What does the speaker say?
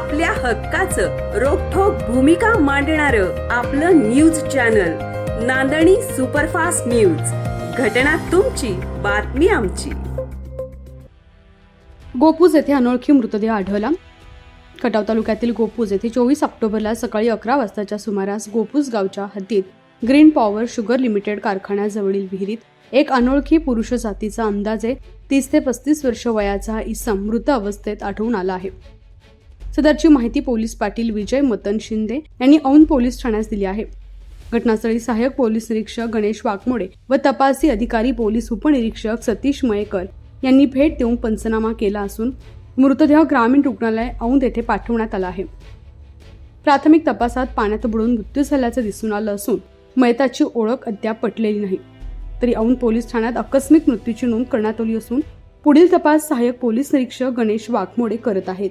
आपल्या हक्काचं रोखोक भूमिका मांडणार आपलं news channel Nandani superfast news. घटना तुमची बातमी आमची. गोपूज येथे अनोळखी मृतदेह आढळला. खटाव तालुक्यातील गोपूज येथे चोवीस ऑक्टोबरला सकाळी अकरा वाजताच्या सुमारास गोपूज गावच्या हद्दीत ग्रीन पॉवर शुगर लिमिटेड कारखान्याजवळील विहिरीत एक अनोळखी पुरुष जातीचा अंदाजे तीस ते पस्तीस वर्ष वयाचा हा इसम मृत अवस्थेत आढळून आला आहे. सदरची माहिती पोलीस पाटील विजय मतन शिंदे यांनी औंध पोलीस ठाण्यास दिली आहे. घटनास्थळी सहाय्यक पोलीस निरीक्षक गणेश वाघमोडे व तपासी अधिकारी पोलीस उपनिरीक्षक सतीश मयेकर यांनी भेट देऊन पंचनामा केला असून मृतदेह ग्रामीण रुग्णालय औंध येथे पाठवण्यात आला आहे. प्राथमिक तपासात पाण्यात बुडून मृत्यू झाल्याचं दिसून आलं असून मयताची ओळख अद्याप पटलेली नाही. तरी औंध पोलीस ठाण्यात आकस्मिक मृत्यूची नोंद करण्यात आली असून पुढील तपास सहाय्यक पोलीस निरीक्षक गणेश वाघमोडे करत आहेत.